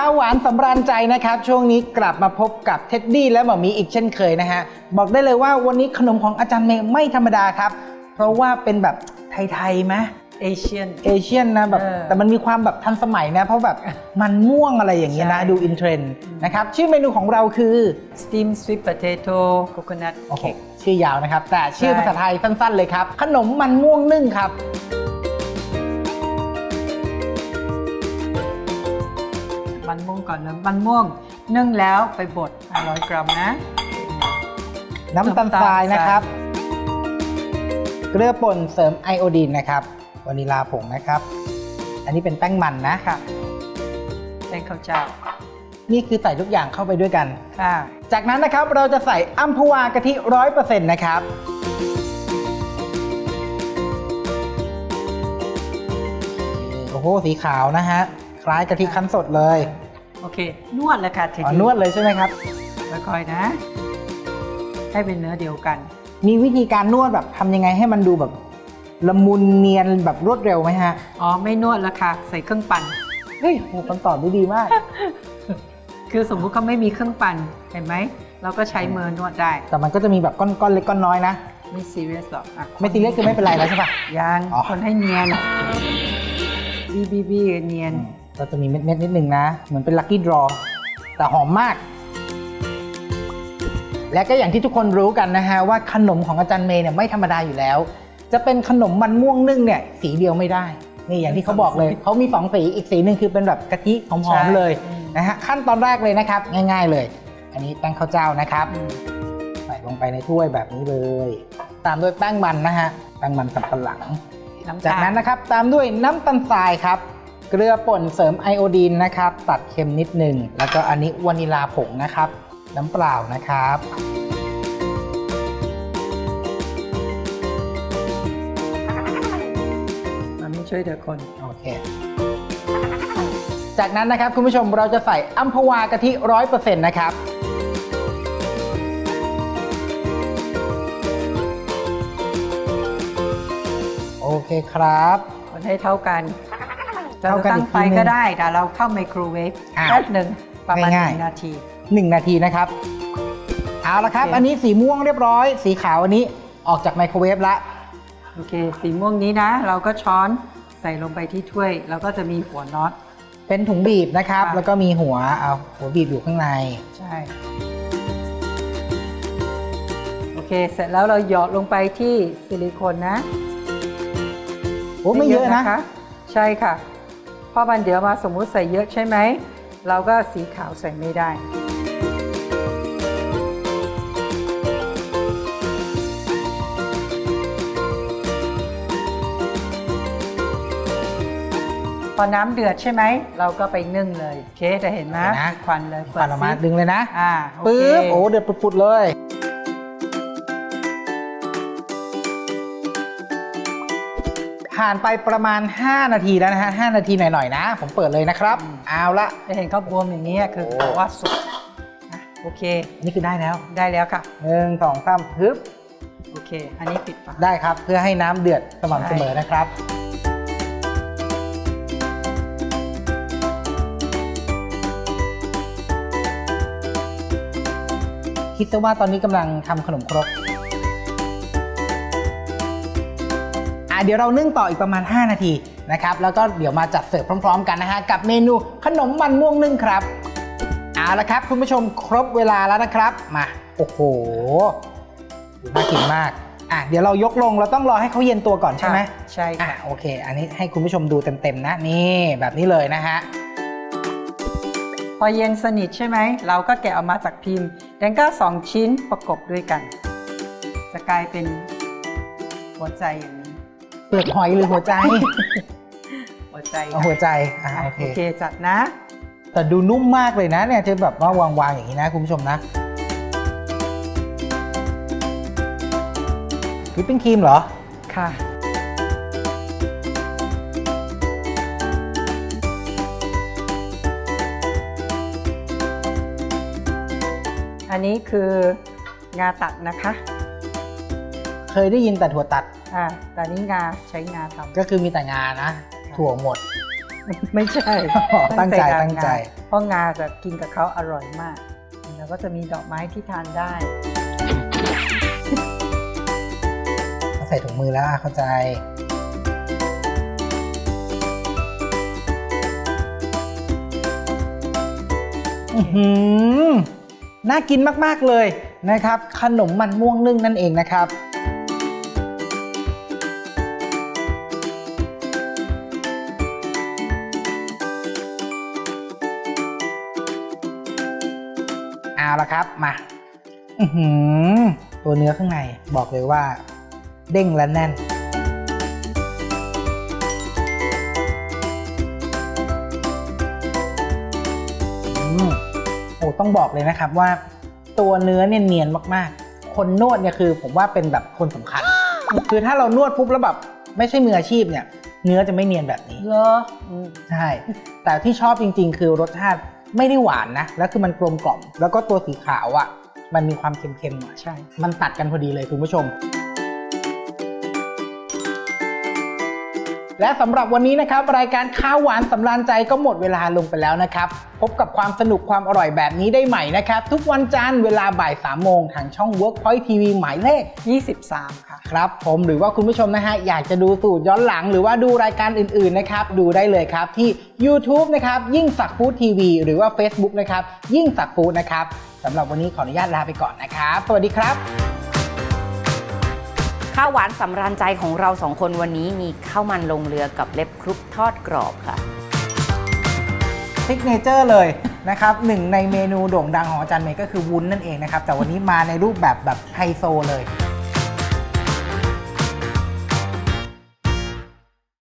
ข้าวหวานสำราญใจนะครับ ช่วงนี้กลับมาพบกับเท็ดดี้และหมอหมีอีกเช่นเคยนะฮะ บอกได้เลยว่าวันนี้ขนมของอาจารย์เมย์ไม่ธรรมดาครับ เพราะว่าเป็นแบบไทยๆไหมเอเชียน เอเชียนนะแบบเออแต่มันมีความแบบทันสมัยนะ เพราะแบบมันม่วงอะไรอย่างเงี้ยนะ ใช่ ดูอินเทรนด์นะครับ ชื่อเมนูของเราคือ steam sweet potato coconut โอ้โห cake ชื่อยาวนะครับ แต่ชื่อใช่ ภาษาไทยสั้นๆเลยครับ ขนมมันม่วงนึ่งครับ มันม่วงก่อนเลยมันม่วงนึ่งแล้วไปบด100กรัมนะ น้ำตาลทรายนะครับ เกลือป่นเสริมไอโอดีนนะครับวานิลาผงนะครับ อันนี้เป็นแป้งมันนะค่ะแป้งข้าวเจ้า นี่คือใส่ทุกอย่างเข้าไปด้วยกันค่ะจากนั้นนะครับเราจะใส่อัมพวากะทิร้อยเปอร์เซ็นต์นะครับโอ้โหสีขาวนะฮะ คล้ายกะทิคั้นสดเลย โอเคนวดเลยค่ะทีอ๋อนี้นวดเลยใช่ไหมครับ ค่อยๆนะ ให้เป็นเนื้อเดียวกัน มีวิธีการนวดแบบทำยังไงให้มันดูแบบละมุนเนียนแบบรวดเร็วไหมฮะ อ๋อไม่นวดแล้วค่ะ ใส่เครื่องปั่น เฮ้ยโหคำตอบได้ดีมาก คือสมมุติเขาไม่มีเครื่องปั่นเห็นไหมเราก็ใช้มือนวดได้ แต่มันก็จะมีแบบก้อนๆเล็กก้อนน้อยนะ ไม่ซีเรียสหรอกอะไม่ซีเรียสคือไม่เป็นไรแล้วใช่ปะ ยังอ๋อ คนให้เนียนบีบีบีเนียน ก็จะมีเม็ดๆนิดนึงนะ เหมือนเป็นลัคกี้ดรอแต่หอมมาก และก็อย่างที่ทุกคนรู้กันนะฮะว่าขนมของอาจารย์เมย์เนี่ยไม่ธรรมดาอยู่แล้ว จะเป็นขนมมันม่วงนึ่งเนี่ยสีเดียวไม่ได้ นี่อย่างที่เขาบอกเลยเขามีสองสีอีกสีหนึ่งคือเป็นแบบกะทิหอมใช่ๆเลยอืมนะฮะขั้นตอนแรกเลยนะครับ ง่าย ๆเลย อันนี้แป้งข้าวเจ้านะครับอืมใส่ลงไปในถ้วยแบบนี้เลย ตามด้วยแป้งมันนะฮะแป้งมันสำปะหลังน้ำตลจากนั้นนะครับตามด้วยน้ำตาลทรายครับ เกลือป่นเสริมไอโอดีนนะครับ ตัดเค็มนิดหนึ่ง แล้วก็อันนี้วานิลาผงนะครับ น้ำเปล่านะครับมันไม่ช่วยเธอคน โอเค จากนั้นนะครับคุณผู้ชมเราจะใส่อัมพวากะทิร้อยเปอร์เซ็นต์นะครับ โอเคครับ คนให้เท่ากันจะ เท่ากันตั้งอีกไฟทีหนึ่งก็ได้แต่เราเข้าไมโครเวฟอ้าวแป๊บหนึ่งประมาณหง่ายๆนึ่งนาที1นาทีนะครับเอาละครับโอเคอันนี้สีม่วงเรียบร้อย สีขาวอันนี้ออกจากไมโครเวฟแล้วโอเค สีม่วงนี้นะ เราก็ช้อนใส่ลงไปที่ถ้วย แล้วก็จะมีหัวน็อตเป็นถุงบีบนะครับค่ะแล้วก็มีหัวเอาหัวบีบอยู่ข้างใน ใช่โอเค เสร็จแล้วเราหยอดลงไปที่ซิลิโคนนะโอ้ไม่เยอะนะคใช่ค่ะเพ ราะมันเดี๋ยวมาสมมุติใส่เยอะใช่ไหม เราก็สีขาวใส่ไม่ได้ พอน้ำเดือดใช่ไหม เราก็ไปนึ่งเลยโอเคจะเห็นไหมเห็นนะ ควันเลยปาดออกมาสิ ดึงเลยนะอ่าโอเค ปึ๊บโอ้เดือดปุดๆเลย ผ่านไปประมาณ 5 นาทีแล้วนะฮะ5นาทีหน่อยๆนะ ผมเปิดเลยนะครับ เอาละจะเห็นเขาบวมอย่างนี้ยคือโอ้บอกว่าสุกอะโอเค นี่คือได้แล้วได้แล้วค่ะหนึ่งสองสามฮึบโอเค อันนี้ปิดฝาได้ครับเพื่อให้น้ำเดือดสม่ำใช่เสมอนะครับ คิดซะว่าตอนนี้กำลังทำขนมครก เดี๋ยวเรานึ่งต่ออีกประมาณ 5 นาทีนะครับแล้วก็เดี๋ยวมาจัดเสิร์ฟพร้อม ๆ กันนะฮะกับเมนูขนมมันม่วงนึ่งครับเอาละครับ คุณผู้ชมครบเวลาแล้วนะครับมาโอ้โหน่ากินมากอะเดี๋ยวเรายกลงเราต้องรอให้เขาเย็นตัวก่อนใช่ไหมใช่อะค่ะโอเค อันนี้ให้คุณผู้ชมดูเต็มๆนะนี่แบบนี้เลยนะฮะพอเย็นสนิทใช่ไหม เราก็แกะออกมาจากพิมพ์แล้วก็สองชิ้นประกบด้วยกัน จะกลายเป็นหัวใจอย่างนี้ เปลือกหอยหรือหัวใจ หัวใจเอาหัวใจอะอะโอโอเคเคจัดนะ แต่ดูนุ่มมากเลยนะเนี่ยจะแบบว่าวางๆอย่างนี้นะคุณผู้ชมนะวิปปิ้งครีมเหรอ ค่ะ อันนี้คืองาตัดนะคะ เคยได้ยินแต่ถั่วตัดอ่าแต่นี้งาใช้งาทำก็คือมีแต่งานะ ถั่วหมดไม่ใช่ตั้งใจทานตั้งใจาเพราะงาจะกินกับเขาอร่อยมาก แล้วก็จะมีดอกไม้ที่ทานได้ ใส่ถุงมือแล้วอะเข้าใจ อื้อหือน่ากินมาก ๆ เลยนะครับ ขนมมันม่วงนึ่งนั่นเองนะครับ ละครับมาอื้อหือตัวเนื้อข้างในบอกเลยว่า เด้งและแน่นอืมโอ้ต้องบอกเลยนะครับว่า ตัวเนื้อเนี่ยเนียนมากๆ คนนวดเนี่ยคือผมว่าเป็นแบบคนสำคัญ คือถ้าเรานวดปุ๊บแล้วแบบไม่ใช่มืออาชีพเนี่ย เนื้อจะไม่เนียนแบบนี้ เหรออืมใช่ แต่ที่ชอบจริง ๆ คือรสชาติ ไม่ได้หวานนะ แล้วคือมันกลมกล่อม แล้วก็ตัวสีขาวอะ่ะ มันมีความเค็มๆหน่อยใช่ มันตัดกันพอดีเลยคุณผู้ชม และสำหรับวันนี้นะครับ รายการข้าวหวานสำราญใจก็หมดเวลาลงไปแล้วนะครับ พบกับความสนุกความอร่อยแบบนี้ได้ใหม่นะครับ ทุกวันจันทร์เวลาบ่าย3โมงทางช่อง Workpoint TV หมายเลข 23 ค่ะ ครับ ผมหรือว่าคุณผู้ชมนะฮะอยากจะดูสูตรย้อนหลังหรือว่าดูรายการอื่นๆนะครับดูได้เลยครับที่ YouTube นะครับยิ่งสักฟู้ดทีวีหรือว่า Facebook นะครับยิ่งสักฟู้ดนะครับสำหรับวันนี้ขออนุญาตลาไปก่อนนะครับ สวัสดีครับ ข้าวหวานสำราญใจของเราสองคนวันนี้มีข้าวมันลงเรือกับเล็บครุกทอดกรอบค่ะ ซิกเนเจอร์เลยนะครับหนึ่งในเมนูโด่งดังของอาจารย์เมย์ก็คือวุ้นนั่นเองนะครับ แต่วันนี้มาในรูปแบบแบบไฮโซเลย